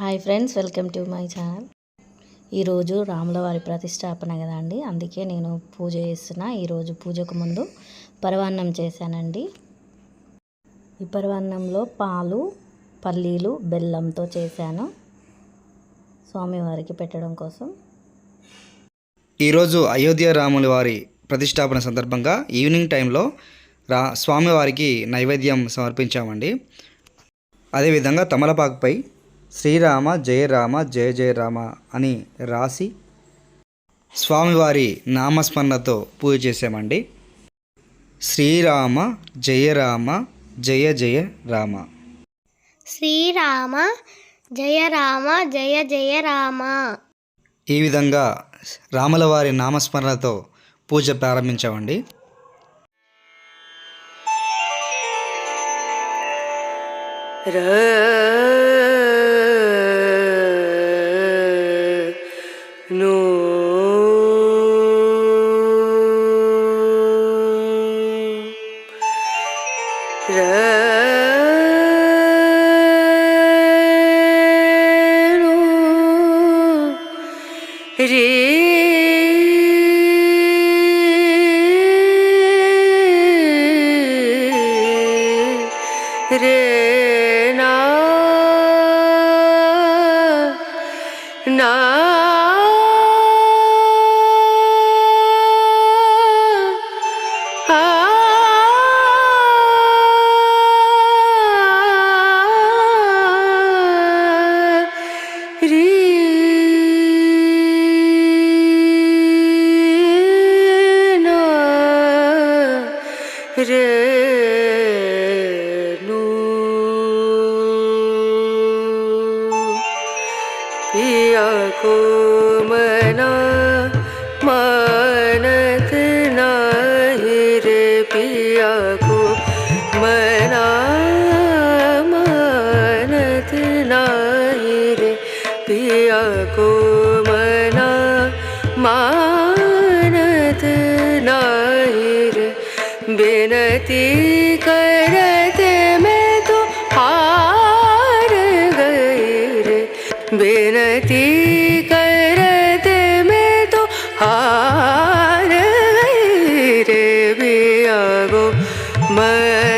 Hi friends welcome to my channel. ఈరోజు రాములవారి ప్రతిష్టాపన కదా అండి. అందుకే నేను పూజ చేస్తున్నా. ఈరోజు పూజకు ముందు పరవాన్నం చేశానండి. ఈ పరవాన్నంలో పాలు పల్లీలు బెల్లంతో చేశాను. స్వామివారికి పెట్టడం కోసం. ఈరోజు అయోధ్య రాముల వారి ప్రతిష్టాపన సందర్భంగా ఈవినింగ్ టైంలో రా స్వామివారికి నైవేద్యం సమర్పించామండి. అదేవిధంగా తమలపాకుపై శ్రీరామ జయ రామ జయ జయ రామ అని రాసి స్వామివారి నామస్మరణతో పూజ చేసామండి శ్రీరామ జయ రామ జయ జయ రామ. శ్రీరామ జయ రామ జయ జయ రామ. ఈ విధంగా రాముల వారి నామస్మరణతో పూజ ప్రారంభించామండి. రే No. ను पिया को मना मानत नाही रे पिया को मना मानत नाही रे पिया को मना विनती करते मैं तो हार गई रे। विनती करते मैं तो हार गई रे। बिया गो मैं